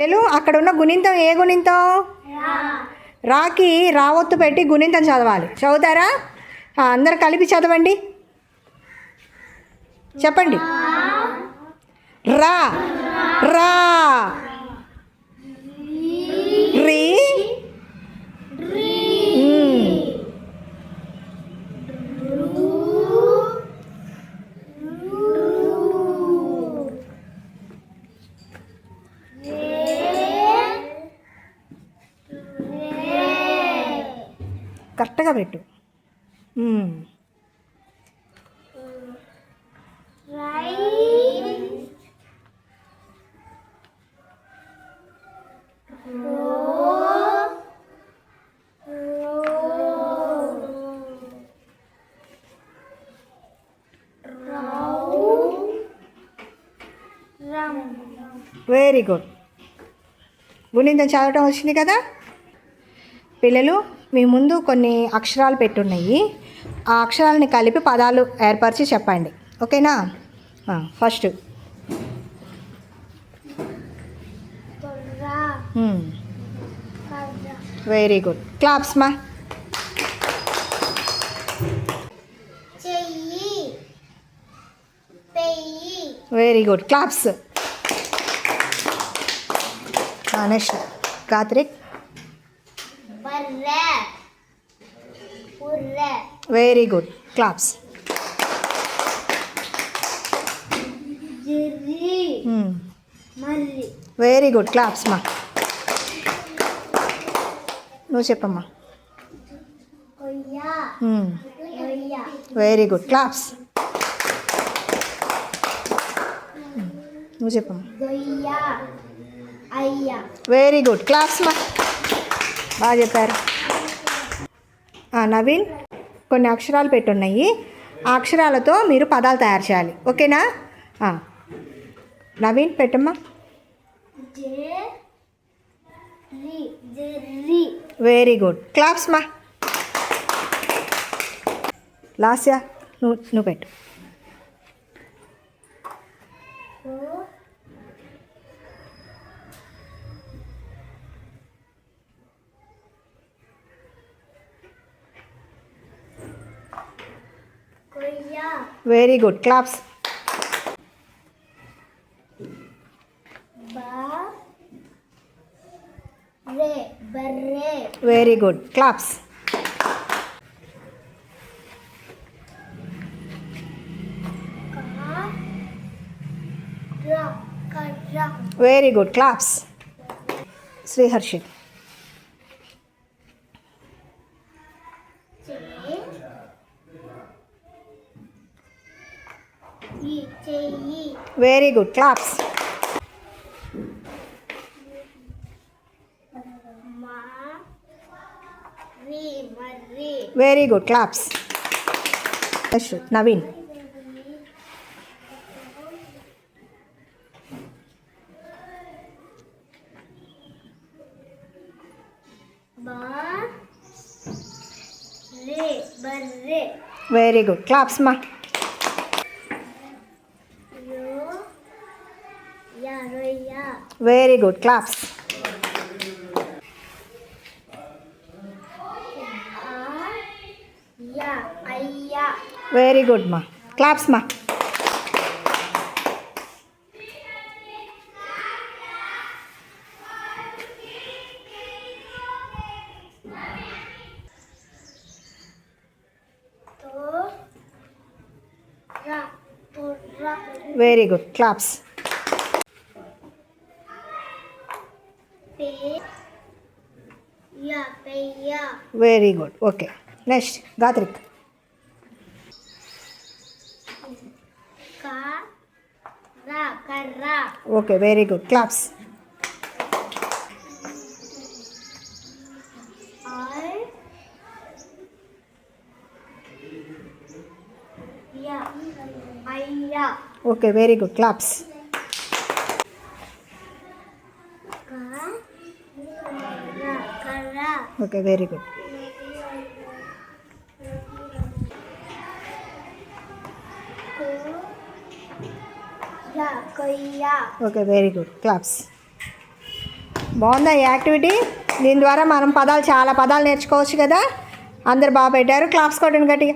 తెలు అక్కడ ఉన్న గుణింతం ఏ గుణింతం? రాకి రావొత్తు పెట్టి గుణింతం చదవాలి. చదువుతారా? అందరు కలిపి చదవండి. చెప్పండి. రా. రా మ్. కరెక్ట్గా పెట్టు. వెరీ గుడ్ గుణింతం చదవటం వచ్చింది కదా? పిల్లలు మీ ముందు కొన్ని అక్షరాలు పెట్టున్నాయి. ఆ అక్షరాలని కలిపి పదాలు ఏర్పరిచి చెప్పండి. ఓకేనా? ఫస్ట్. వెరీ గుడ్ క్లాప్స్ మా very good claps next పుర్రె very good claps very good claps మా నువ్వు చెప్పమ్మా. వెరీ గుడ్ క్లాప్స్ నువ్వు చెప్పమ్మా. వెరీ గుడ్ క్లాప్స్ మా బాగా చెప్పారు. నవీన్ కొన్ని అక్షరాలు పెట్టున్నాయి. ఆ అక్షరాలతో మీరు పదాలు తయారు చేయాలి. ఓకేనా? నవీన్ పెట్టమ్మా. వెరీ గుడ్ క్లాప్స్ మా లాస్యా నువ్వు నువ్వు పెట్టు. Korea. Very good. Claps. Ba. Re. Barre. Very good. Claps. Ka. Ra. Ka ra. Very good. Claps. Sri Harshit. J. చెయ్యి వెరీ గుడ్ క్లాప్స్ మా రి మర్రి వెరీ గుడ్ క్లాప్స్ నవీన్ బా రే బర్రె వెరీ గుడ్ క్లాప్స్ మా Very good. Claps. Very good, ma. Claps, ma. Very good. Claps. Very good okay next गात्रिक okay very good claps okay very good claps okay very good okay very good claps బాగుందా ఈ activity? దీని ద్వారా మనం పదాలు చాలా పదాలు నేర్చుకోవచ్చు కదా? అందరు బాగా పెట్టారు. క్లాప్స్ కొట్టండి గట్టిగా.